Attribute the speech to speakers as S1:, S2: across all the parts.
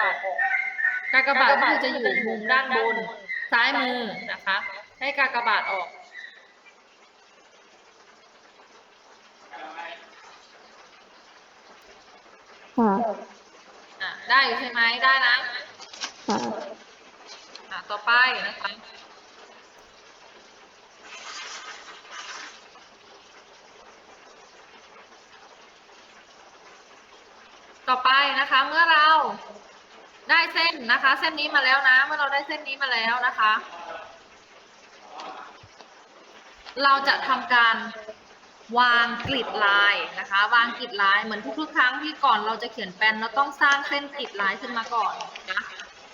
S1: บาทกากบาทก็คือจะอยู่มุมด้านบน ซ้ายมือนะคะ ให้กากบาทออก
S2: ค่ะ
S1: อะได้อยู่ใช่ไหมได้นะ
S2: ค่ะ
S1: อะต่อไปนะคะต่อไปนะคะเมื่อเรา ได้เส้นนะคะ เส้นนี้มาแล้วนะ เมื่อเราได้เส้นนี้มาแล้วนะคะ เราจะทำการวางกริดลายนะคะ วางกริดลายเหมือนทุกๆครั้งที่ก่อนเราจะเขียนแปลนเราต้องสร้างเส้นกริดลายขึ้นมาก่อนนะ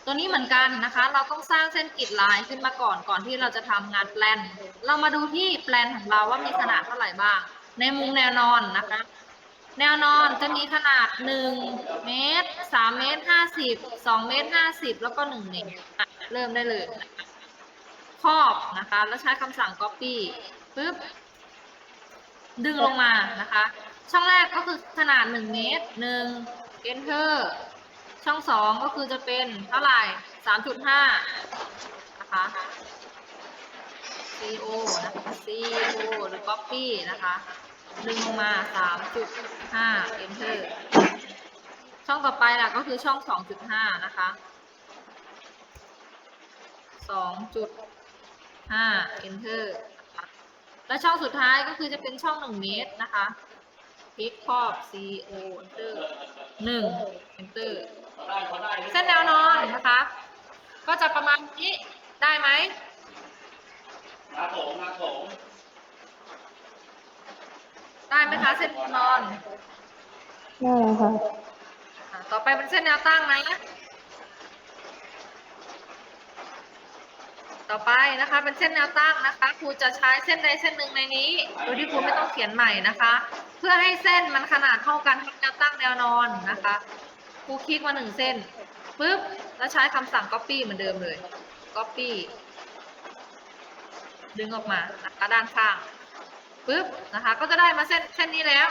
S1: ตัวนี้เหมือนกันนะคะ เราต้องสร้างเส้นกริดลายขึ้นมาก่อนก่อนที่เราจะทำงานแปลน เรามาดูที่แปลนของเราว่ามีขนาดเท่าไหร่บ้าง ในมุมแนวนอนนะคะ แนวนอนจะมีขนาด 1 เมตร 3 เมตร 50 2 เมตร 50 แล้วก็ 1 เมตรเริ่มได้เลยคะครอบนะคะ แล้วใช้คำสั่ง copy ปึ๊บ ดึงลงมานะคะ ช่องแรกก็คือขนาด 1 เมตร 1 enter ช่อง 2 ก็คือจะเป็นเท่าไหร่ 3.5 นะคะ CO นะคะ CO หรือ copy นะคะ ดึงลงมา3.5 enter ช่องต่อไปล่ะก็คือช่อง2.5นะคะ2.5 enter นะคะและช่องสุดท้ายก็คือจะเป็นช่อง1เมตรนะคะพลิกครอบ CO enter 1 enter เส้นแนวนอนนะคะ ก็จะประมาณนี้ได้ไหม
S3: ครับผมครับผม
S1: ได้ไหมคะ เส้นแนวนอน
S2: ได้แล้วค่ะ
S1: อะต่อไปเป็นเส้นแนวตั้งนะ ต่อไปนะคะเป็นเส้นแนวตั้งนะคะครูจะใช้เส้นใดเส้นหนึ่งในนี้โดยที่ครูไม่ต้องเขียนใหม่นะคะ เพื่อให้เส้นมันขนาดเท่ากันทั้งแนวตั้งแนวนอนนะคะครูคลิกมาหนึ่งเส้นปุ๊บแล้วใช้คำสั่ง copy เหมือนเดิมเลย copy ดึงออกมานะคะด้านข้าง ปุ๊บนะคะ ก็จะได้มาเส้นเส้นนี้แล้ว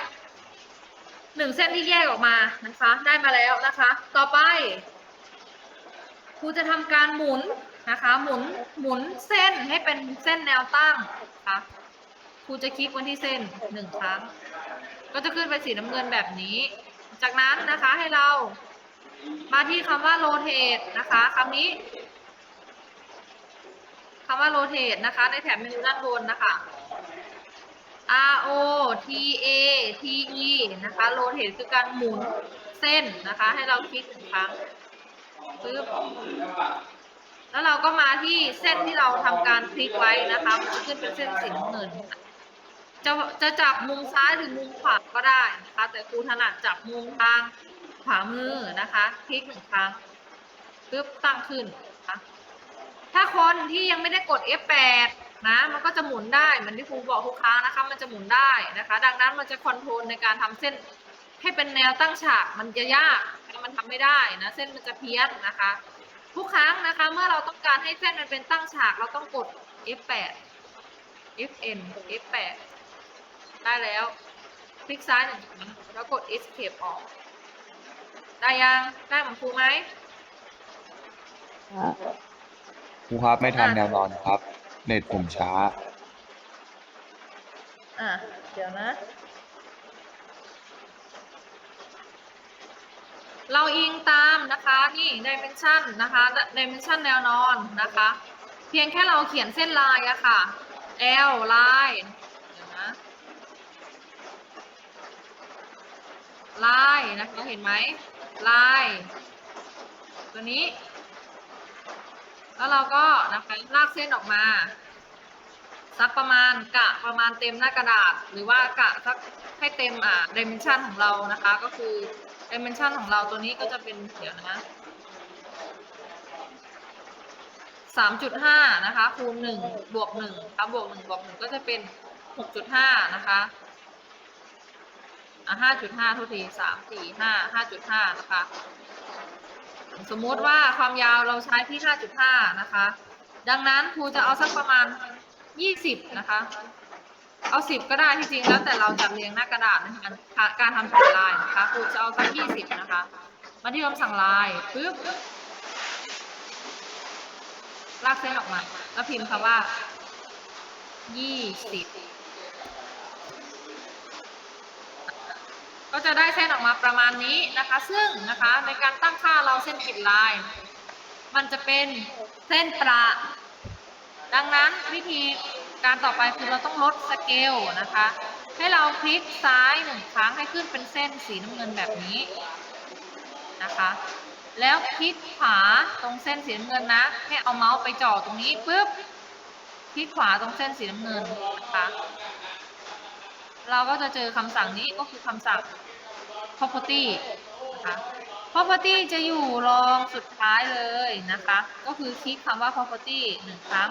S1: หนึ่งเส้นที่แยกออกมานะคะ ได้มาแล้วนะคะ ต่อไปครูจะทำการหมุนนะคะ หมุนหมุนเส้นให้เป็นเส้นแนวตั้งนะคะครูจะคลิกไว้ที่เส้นหนึ่งครั้ง ก็จะขึ้นไปสีน้ำเงินแบบนี้ จากนั้นนะคะให้เรามาที่คำว่า rotate นะคะคำนี้คำว่า rotate นะคะ ในแถบเมนูด้านบนนะคะ R O T A T E นะคะ rotate คือการหมุนเส้นนะคะ ให้เราคลิกหนึ่งครั้งปึ๊บแล้วเราก็มาที่เส้นที่เราทำการคลิกไว้นะคะมันจะขึ้นเป็นเส้นสีน้ำเงิน จะจะจับมุมซ้ายหรือมุมขวาก็ได้นะคะ แต่ครูถนัดจับมุมทางขวามือนะคะ คลิกหนึ่งครั้งปึ๊บตั้งขึ้นนะคะถ้าคนที่ยังไม่ได้กด F8 นะมันก็จะหมุนได้เหมือนที่ครูบอกทุกครั้งนะคะ มันจะหมุนได้นะคะ ดังนั้นมันจะคอนโทรลในการทำเส้นให้เป็นแนวตั้งฉากมันจะยากมันทำไม่ได้นะเส้นมันจะเพี้ยนนะคะทุกครั้งนะคะเมื่อเราต้องการให้เส้นมันเป็นตั้งฉากเราต้องกด F8 Fn F8 ได้แล้วคลิกซ้ายหนึ่งครั้งแล้วกด Escape ออก ได้ยังได้เหมือนครูไหม
S2: ค่ะ
S4: ครูครับไม่ทันแนวนอนครับ เน็ตผมช้า
S1: อะ เดี๋ยวนะ เราอิงตามนะคะนี่ dimension นะคะ dimension แนวนอนนะคะ เพียงแค่เราเขียนเส้นลายอะค่ะ L ลายเดี๋ยวนะลายนะคะเห็นไหมลายตัวนี้ แล้วเราก็นะคะลากเส้นออกมาสักประมาณกะประมาณเต็มหน้ากระดาษ หรือว่ากะสักให้เต็มอ่า dimension ของเรานะคะ ก็คือ dimension ของเราตัวนี้ก็จะเป็นเดี๋ยวนะสามจุดห้านะคะคูณหนึ่งบวกหนึ่งครับบวกหนึ่งบวกหนึ่งก็จะเป็นหกจุดห้านะคะอะห้าจุดห้าทุกทีสามสี่ห้าห้าจุดห้านะคะ สมมติว่าความยาวเราใช้ที่ห้าจุดห้านะคะ ดังนั้นครูจะเอาสักประมาณยี่สิบนะคะ เอาสิบก็ได้ที่จริงแล้วแต่เราจะเรียงหน้ากระดาษนะคะการทำแผ่นลายนะคะครูจะเอาสักยี่สิบนะคะ มาที่คมสั่งลายปึ๊บลากเส้นออกมา แล้วพิมพ์คำว่ายี่สิบ ก็จะได้เส้นออกมาประมาณนี้นะคะ ซึ่งนะคะในการตั้งค่าเราเส้นกริดลาย มันจะเป็นเส้นประ ดังนั้นวิธีการต่อไปคือเราต้องลดสเกลนะคะ ให้เราคลิกซ้ายหนึ่งครั้งให้ขึ้นเป็นเส้นสีน้ำเงินแบบนี้นะคะ แล้วคลิกขวาตรงเส้นสีน้ำเงินนะให้เอาเมาส์ไปจ่อตรงนี้ปุ๊บคลิกขวาตรงเส้นสีน้ำเงินนะคะ เราก็จะเจอคำสั่งนี้ก็คือคำสั่ง property นะคะ property จะอยู่รองสุดท้ายเลยนะคะ ก็คือคลิกคำว่า property หนึ่งครั้ง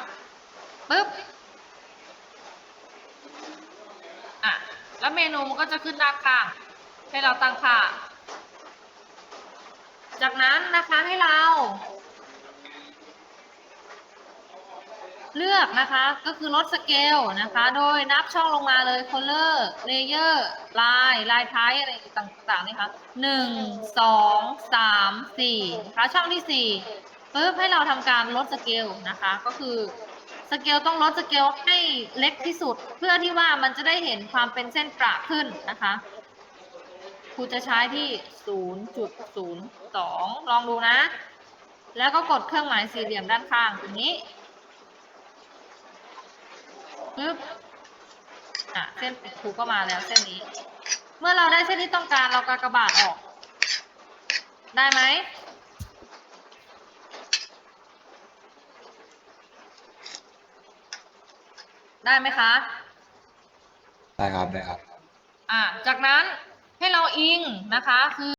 S1: ปุ๊บอะแล้วเมนูมันก็จะขึ้นด้านข้าง ให้เราตั้งค่า จากนั้นนะคะให้เรา เลือกนะคะก็คือลดสเกลนะคะ โดยนับช่องลงมาเลย color layer ลายลายท้ายอะไรต่างๆนี่คะหนึ่งสองสามสี่นะคะช่องที่สี่ปุ๊บให้เราทำการลดสเกลนะคะ ก็คือสเกลต้องลดสเกลให้เล็กที่สุด เพื่อที่ว่ามันจะได้เห็นความเป็นเส้นประขึ้นนะคะครูจะใช้ที่ 0.02 ลองดูนะ แล้วก็กดเครื่องหมายสี่เหลี่ยมด้านข้างตรงนี้ ปึ๊บอะเส้นปิดครูก็มาแล้วเส้นนี้ เมื่อเราได้เส้นที่ต้องการเรากากบาทออก ได้ไหมได้ไหมคะ
S4: ได้ครับได้ครับ
S1: อะจากนั้นให้เราอิงนะคะคือ